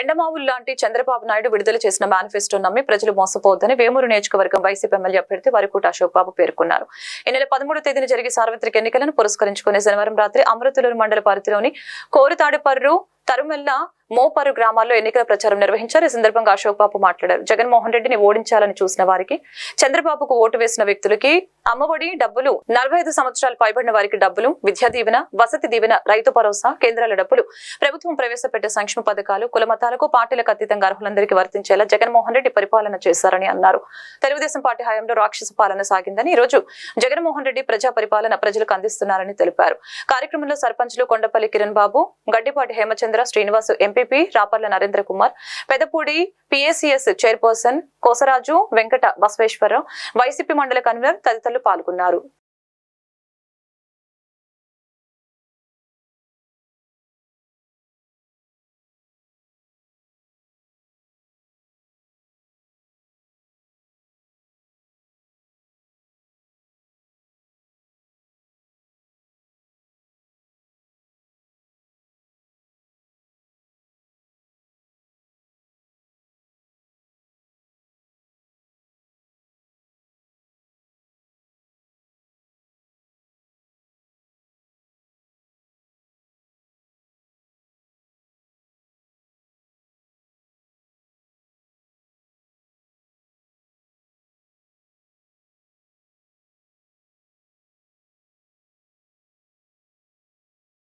ఎండమావులు లాంటి చంద్రబాబు నాయుడు విడుదల చేసిన మేనిఫెస్టో నమ్మి ప్రజలు మోసపోవద్దని వేమూరు నియోజకవర్గం వైసీపీ ఎమ్మెల్యే అభ్యర్థి వరకుట అశోక్ బాబు పేర్కొన్నారు. ఈ నెల పదమూడో తేదీన జరిగే సార్వత్రిక ఎన్నికలను పురస్కరించుకునే శనివారం రాత్రి అమృతలూరు మండల పరిధిలోని కోరుతాడిపర్రు తరుమెల్ల మోపరు గ్రామాల్లో ఎన్నికల ప్రచారం నిర్వహించారు. ఈ సందర్భంగా అశోక్ బాబు మాట్లాడారు. జగన్మోహన్ రెడ్డిని ఓడించాలని చూసిన వారికి చంద్రబాబుకు ఓటు వేసిన వ్యక్తులకి అమ్మఒడి డబ్బులు నలభై ఐదు సంవత్సరాలు పైబడిన వారికి డబ్బులు విద్యా దీవెన వసతి దీవెన రైతు భరోసా కేంద్రాల డబ్బులు. ప్రభుత్వం ప్రవేశపెట్టే సంక్షేమ పథకాలు కుల మతాలకు పార్టీలకు అతీతంగా అర్హులందరికీ వర్తించేలా జగన్మోహన్ రెడ్డి పరిపాలన చేశారని అన్నారు. తెలుగుదేశం పార్టీ హయాంలో రాక్షస పాలన సాగిందని ఈ రోజు జగన్మోహన్ రెడ్డి ప్రజా పరిపాలన ప్రజలకు అందిస్తున్నారని తెలిపారు. కార్యక్రమంలో సర్పంచ్లు Kondapalli Kiran Babu Gaddipati Hemachandra Srinivas MPP Raparla Narendra Kumar Pedapudi PSCS chairperson Kosaraju Venkata Basaveswararao YCP మండల కన్వీనర్ తదితరులు పాల్గొన్నారు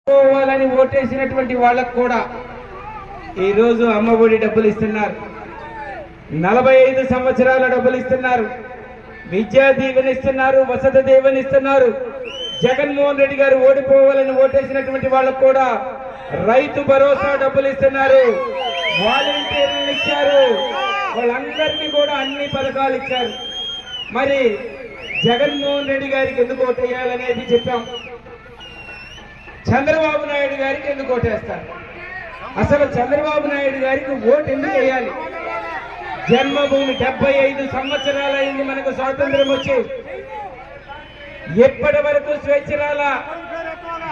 పోవాలని ఓటేసినటువంటి వాళ్ళకు కూడా ఈరోజు అమ్మఒడి డబ్బులు ఇస్తున్నారు. నలభై ఐదు సంవత్సరాల డబ్బులు ఇస్తున్నారు. విద్యా దీవెనిస్తున్నారు వసతి దీవెనిస్తున్నారు జగన్మోహన్ రెడ్డి గారు ఓడిపోవాలని ఓటేసినటువంటి వాళ్ళకు కూడా రైతు భరోసా డబ్బులు ఇస్తున్నారు. వాలంటీర్లు ఇచ్చారు. వాళ్ళందరికీ కూడా అన్ని పథకాలు ఇచ్చారు. మరి జగన్మోహన్ రెడ్డి గారికి ఎందుకు ఓటేయాలనేది చెప్పాం. చంద్రబాబు నాయుడు గారికి ఎందుకు ఓటేస్తారు? అసలు చంద్రబాబు నాయుడు గారికి ఓటు ఎందుకు వేయాలి? జన్మభూమి డెబ్బై ఐదు సంవత్సరాలైంది మనకు స్వాతంత్రం వచ్చి. ఎప్పటి వరకు స్వేచ్ఛరాల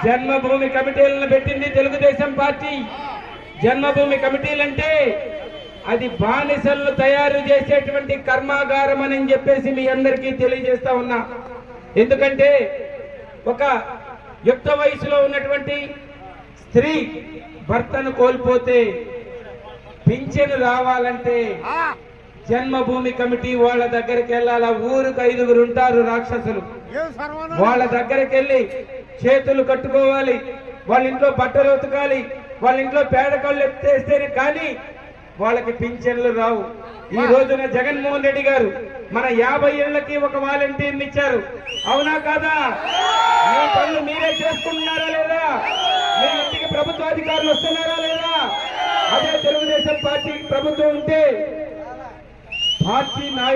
జన్మభూమి కమిటీలను పెట్టింది తెలుగుదేశం పార్టీ? జన్మభూమి కమిటీలంటే అది బానిసలను తయారు చేసేటువంటి కర్మాగారం అని చెప్పేసి మీ అందరికీ తెలియజేస్తా ఉన్నా. ఎందుకంటే ఒక యుక్త వయసులో ఉన్నటువంటి స్త్రీ భర్తను కోల్పోతే పింఛను రావాలంటే జన్మభూమి కమిటీ వాళ్ళ దగ్గరికి వెళ్ళాలా? ఊరికి ఐదుగురు ఉంటారు రాక్షసులు. వాళ్ళ దగ్గరికి వెళ్ళి చేతులు కట్టుకోవాలి. వాళ్ళ ఇంట్లో బట్టలు ఉతకాలి. వాళ్ళ ఇంట్లో పేడకళ్ళు ఎత్తేస్తేనే కానీ వాళ్ళకి పింఛన్లు రావు. ఈ రోజున జగన్మోహన్ రెడ్డి గారు మన యాభై ఏళ్ళకి ఒక వాలంటీర్ని ఇచ్చారు. అవునా కాదా? మీ పనులు మీరే చేసుకుంటున్నారా లేదా? మీ ఇంటికి ప్రభుత్వ అధికారులు వస్తున్నారా లేదా? అదే తెలుగుదేశం పార్టీ ప్రభుత్వం ఉంటే పార్టీ నాయకులు